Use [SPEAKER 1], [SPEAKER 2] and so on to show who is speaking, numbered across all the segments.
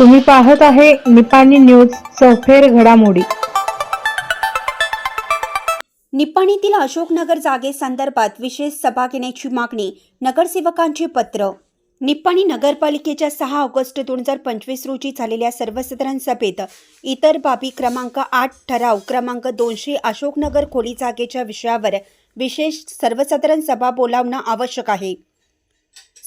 [SPEAKER 1] तुम्ही पाहत आहे निपाणी न्यूज चौफेर घडामोडी.
[SPEAKER 2] निपाणीतील अशोकनगर जागेसंदर्भात विशेष सभा घेण्याची मागणी नगरसेवकांचे पत्र. निप्पाणी नगरपालिकेच्या सहा ऑगस्ट दोन हजार पंचवीस रोजी झालेल्या सर्वसाधारण सभेत इतर बाबी क्रमांक आठ ठराव क्रमांक दोनशे अशोकनगर खोली जागेच्या विषयावर विशेष सर्वसाधारण सभा बोलावणं आवश्यक आहे.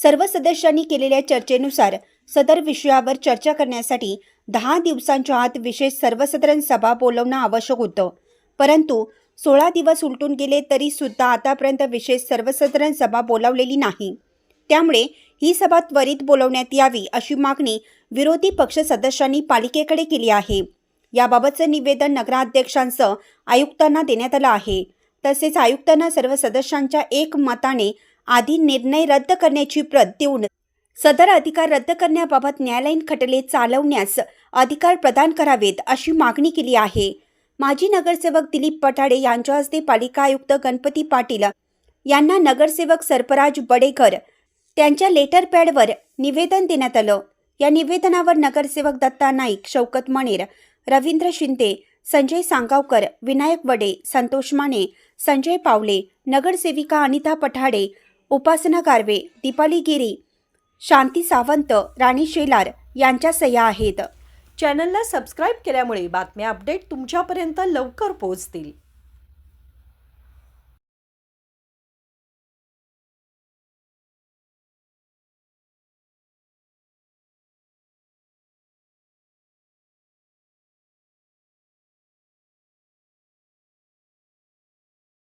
[SPEAKER 2] सर्व सदस्यांनी केलेल्या चर्चेनुसार सदर विषयावर चर्चा करण्यासाठी दहा दिवसांच्या आत विशेष सर्वसाधारण सभा बोलवणं आवश्यक होतं. परंतु सोळा दिवस उलटून गेले तरी सुद्धा आतापर्यंत विशेष सर्वसाधारण सभा बोलावलेली नाही. त्यामुळे ही सभा त्वरित बोलवण्यात यावी अशी मागणी विरोधी पक्ष सदस्यांनी पालिकेकडे केली आहे. याबाबतचं निवेदन नगराध्यक्षांसह आयुक्तांना देण्यात आलं आहे. तसेच आयुक्तांना सर्व सदस्यांच्या एक मताने आधी निर्णय रद्द करण्याची प्रत देऊन सदर अधिकार रद्द करण्याबाबत न्यायालयीन खटले चालवण्यास अधिकार प्रदान करावेत अशी मागणी केली आहे. माजी नगरसेवक दिलीप पठाडे यांच्या हस्ते पालिका आयुक्त गणपती पाटील यांना नगरसेवक सर्पराज बडेकर त्यांच्या लेटर पॅडवर निवेदन देण्यात आलं. या निवेदनावर नगरसेवक दत्ता नाईक शौकत मणेर रवींद्र शिंदे संजय सांगावकर विनायक वडे संतोष माने संजय पावले नगरसेविका अनिता पठाडे उपासना गारवे दीपाली गिरी शांती सावंत राणी शेलार यांच्या सह्या आहेत.
[SPEAKER 3] चॅनलला सबस्क्राईब केल्यामुळे बातम्या अपडेट तुमच्यापर्यंत लवकर पोहोचतील.